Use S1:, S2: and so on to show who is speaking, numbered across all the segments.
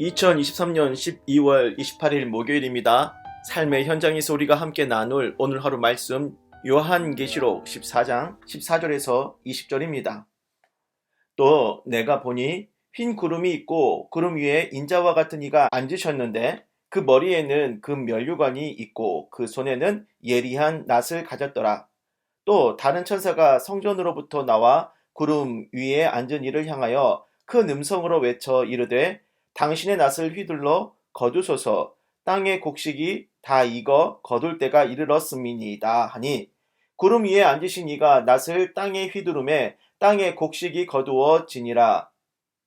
S1: 2023년 12월 28일 목요일입니다. 삶의 현장에서 우리가 함께 나눌 오늘 하루 말씀 요한계시록 14장 14절에서 20절입니다. 또 내가 보니 흰 구름이 있고 구름 위에 인자와 같은 이가 앉으셨는데 그 머리에는 금 면류관이 있고 그 손에는 예리한 낫을 가졌더라. 또 다른 천사가 성전으로부터 나와 구름 위에 앉은 이를 향하여 큰 음성으로 외쳐 이르되 당신의 낫을 휘둘러 거두소서. 땅의 곡식이 다 익어 거둘 때가 이르렀음이니이다 하니 구름 위에 앉으신 이가 낫을 땅에 휘두름에 땅의 곡식이 거두어지니라.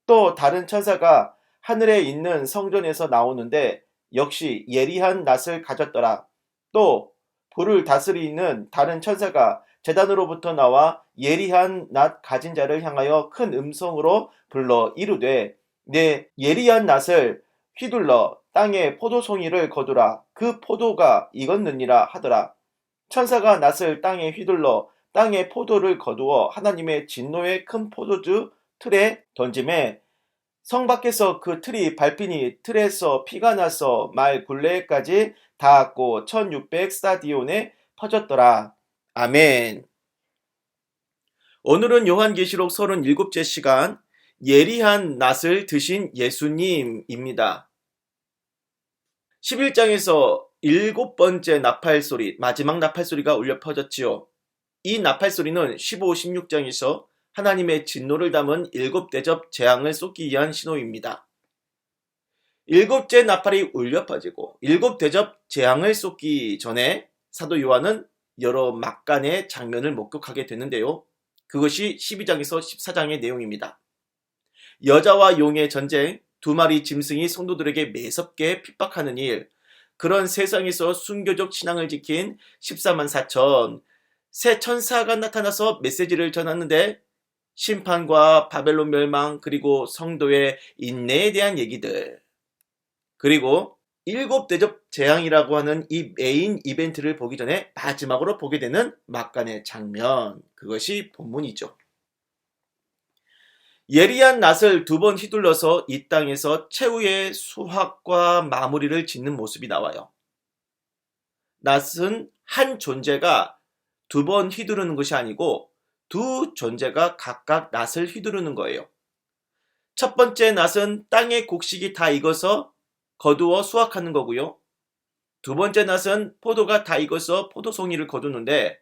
S1: 또 다른 천사가 하늘에 있는 성전에서 나오는데 역시 예리한 낫을 가졌더라. 또 불을 다스리는 다른 천사가 재단으로부터 나와 예리한 낫 가진 자를 향하여 큰 음성으로 불러 이르되 내 예리한 낫을 휘둘러 땅에 포도송이를 거두라. 그 포도가 익었느니라 하더라. 천사가 낫을 땅에 휘둘러 땅에 포도를 거두어 하나님의 진노의 큰 포도주 틀에 던짐에 성 밖에서 그 틀이 밟히니 틀에서 피가 나서 말 굴레까지 닿았고 1600 스타디온에 퍼졌더라. 아멘. 오늘은 요한계시록 37째 시간 예리한 낫을 드신 예수님입니다. 11장에서 일곱 번째 나팔 소리, 마지막 나팔 소리가 울려 퍼졌지요. 이 나팔 소리는 15, 16장에서 하나님의 진노를 담은 일곱 대접 재앙을 쏟기 위한 신호입니다. 일곱째 나팔이 울려 퍼지고 일곱 대접 재앙을 쏟기 전에 사도 요한은 여러 막간의 장면을 목격하게 되는데요. 그것이 12장에서 14장의 내용입니다. 여자와 용의 전쟁, 두 마리 짐승이 성도들에게 매섭게 핍박하는 일, 그런 세상에서 순교적 신앙을 지킨 14만 4천, 새 천사가 나타나서 메시지를 전하는데 심판과 바벨론 멸망, 그리고 성도의 인내에 대한 얘기들, 그리고 일곱 대접 재앙이라고 하는 이 메인 이벤트를 보기 전에 마지막으로 보게 되는 막간의 장면, 그것이 본문이죠. 예리한 낫을 두 번 휘둘러서 이 땅에서 최후의 수확과 마무리를 짓는 모습이 나와요. 낫은 한 존재가 두 번 휘두르는 것이 아니고 두 존재가 각각 낫을 휘두르는 거예요. 첫 번째 낫은 땅의 곡식이 다 익어서 거두어 수확하는 거고요. 두 번째 낫은 포도가 다 익어서 포도송이를 거두는데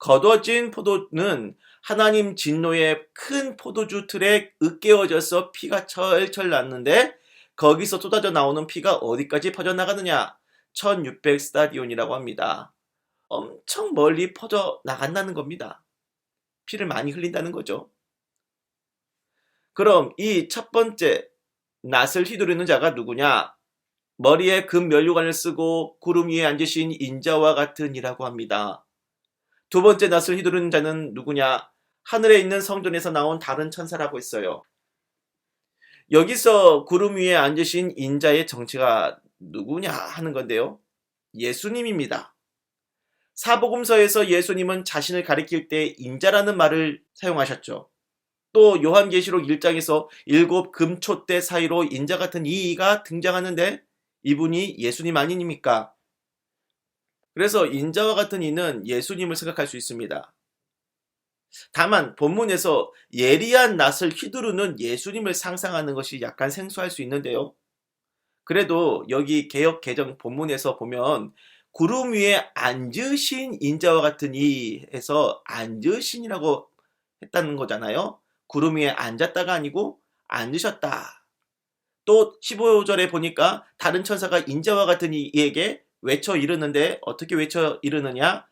S1: 거둬진 포도는 하나님 진노의 큰 포도주 틀에 으깨어져서 피가 철철 났는데 거기서 쏟아져 나오는 피가 어디까지 퍼져나가느냐? 1600 스타디온이라고 합니다. 엄청 멀리 퍼져 나간다는 겁니다. 피를 많이 흘린다는 거죠. 그럼 이 첫 번째 낫을 휘두르는 자가 누구냐? 머리에 금 면류관을 쓰고 구름 위에 앉으신 인자와 같은 이라고 합니다. 두 번째 낫을 휘두르는 자는 누구냐? 하늘에 있는 성전에서 나온 다른 천사라고 했어요. 여기서 구름 위에 앉으신 인자의 정체가 누구냐 하는 건데요. 예수님입니다. 사복음서에서 예수님은 자신을 가리킬 때 인자라는 말을 사용하셨죠. 또 요한계시록 1장에서 일곱 금초대 사이로 인자 같은 이가 등장하는데 이분이 예수님 아니니까 그래서 인자와 같은 이는 예수님을 생각할 수 있습니다. 다만 본문에서 예리한 낫을 휘두르는 예수님을 상상하는 것이 약간 생소할 수 있는데요. 그래도 여기 개혁 개정 본문에서 보면 구름 위에 앉으신 인자와 같은 이에서 앉으신이라고 했다는 거잖아요. 구름 위에 앉았다가 아니고 앉으셨다. 또 15절에 보니까 다른 천사가 인자와 같은 이에게 외쳐 이르는데 어떻게 외쳐 이르느냐?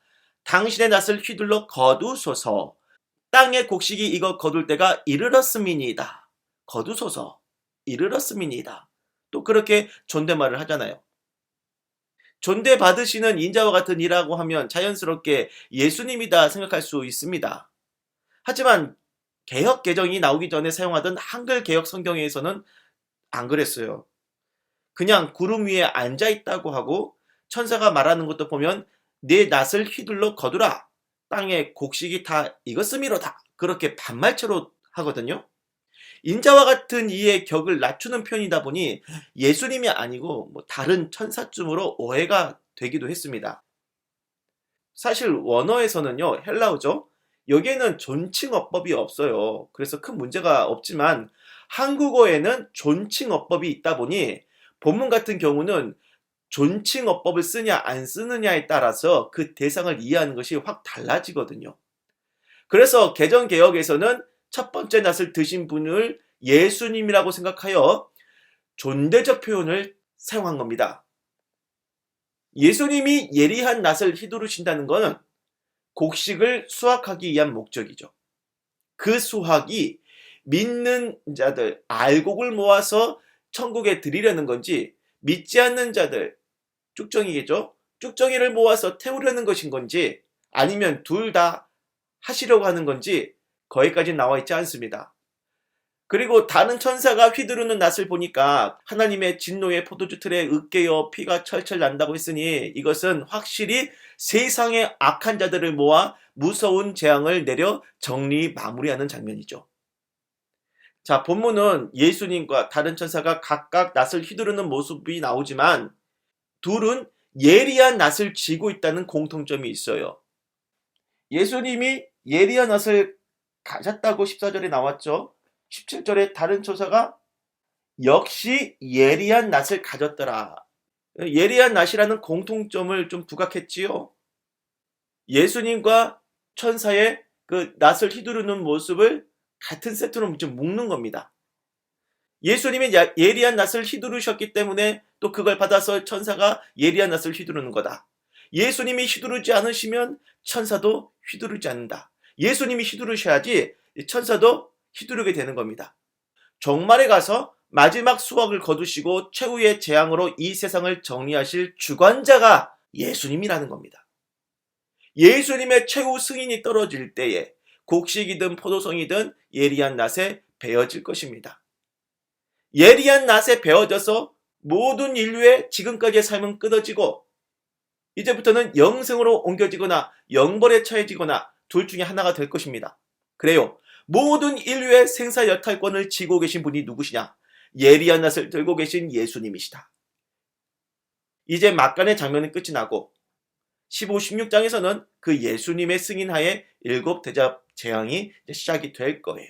S1: 당신의 낫을 휘둘러 거두소서. 땅의 곡식이 이거 거둘 때가 이르렀음이니이다. 거두소서. 이르렀음이니이다. 또 그렇게 존댓말을 하잖아요. 존대 받으시는 인자와 같은 이라고 하면 자연스럽게 예수님이다 생각할 수 있습니다. 하지만 개혁 개정이 나오기 전에 사용하던 한글 개혁 성경에서는 안 그랬어요. 그냥 구름 위에 앉아 있다고 하고 천사가 말하는 것도 보면 내 낫을 휘둘러 거두라. 땅에 곡식이 다 익었음이로다. 그렇게 반말처로 하거든요. 인자와 같은 이의 격을 낮추는 편이다 보니 예수님이 아니고 뭐 다른 천사쯤으로 오해가 되기도 했습니다. 사실 원어에서는요, 헬라어죠. 여기에는 존칭어법이 없어요. 그래서 큰 문제가 없지만 한국어에는 존칭어법이 있다 보니 본문 같은 경우는 존칭어법을 쓰냐 안 쓰느냐에 따라서 그 대상을 이해하는 것이 확 달라지거든요. 그래서 개정 개혁에서는 첫 번째 낫을 드신 분을 예수님이라고 생각하여 존대적 표현을 사용한 겁니다. 예수님이 예리한 낫을 휘두르신다는 것은 곡식을 수확하기 위한 목적이죠. 그 수확이 믿는 자들, 알곡을 모아서 천국에 드리려는 건지, 믿지 않는 자들, 쭉정이겠죠? 쭉정이를 모아서 태우려는 것인 건지, 아니면 둘 다 하시려고 하는 건지, 거기까지 나와 있지 않습니다. 그리고 다른 천사가 휘두르는 낫을 보니까 하나님의 진노의 포도주 틀에 으깨어 피가 철철 난다고 했으니 이것은 확실히 세상의 악한 자들을 모아 무서운 재앙을 내려 정리 마무리하는 장면이죠. 자, 본문은 예수님과 다른 천사가 각각 낫을 휘두르는 모습이 나오지만 둘은 예리한 낫을 쥐고 있다는 공통점이 있어요. 예수님이 예리한 낫을 가졌다고 14절에 나왔죠. 17절에 다른 조사가 역시 예리한 낫을 가졌더라. 예리한 낫이라는 공통점을 좀 부각했지요. 예수님과 천사의 그 낫을 휘두르는 모습을 같은 세트로 좀 묶는 겁니다. 예수님이 예리한 낫을 휘두르셨기 때문에 또 그걸 받아서 천사가 예리한 낫을 휘두르는 거다. 예수님이 휘두르지 않으시면 천사도 휘두르지 않는다. 예수님이 휘두르셔야지 천사도 휘두르게 되는 겁니다. 종말에 가서 마지막 수확을 거두시고 최후의 재앙으로 이 세상을 정리하실 주관자가 예수님이라는 겁니다. 예수님의 최후 승인이 떨어질 때에 곡식이든 포도송이든 예리한 낫에 베어질 것입니다. 예리한 낫에 베어져서 모든 인류의 지금까지의 삶은 끊어지고 이제부터는 영생으로 옮겨지거나 영벌에 처해지거나 둘 중에 하나가 될 것입니다. 그래요. 모든 인류의 생사 여탈권을 쥐고 계신 분이 누구시냐? 예리한 낫을 들고 계신 예수님이시다. 이제 막간의 장면은 끝이 나고 15, 16장에서는 그 예수님의 승인하에 일곱 대접 재앙이 시작이 될 거예요.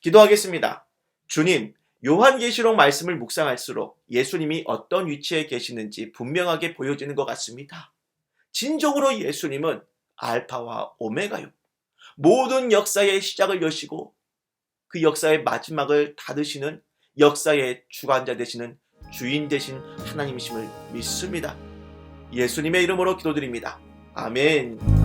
S1: 기도하겠습니다. 주님, 요한계시록 말씀을 묵상할수록 예수님이 어떤 위치에 계시는지 분명하게 보여지는 것 같습니다. 진정으로 예수님은 알파와 오메가요. 모든 역사의 시작을 여시고 그 역사의 마지막을 닫으시는 역사의 주관자 되시는 주인 되신 하나님이심을 믿습니다. 예수님의 이름으로 기도드립니다. 아멘.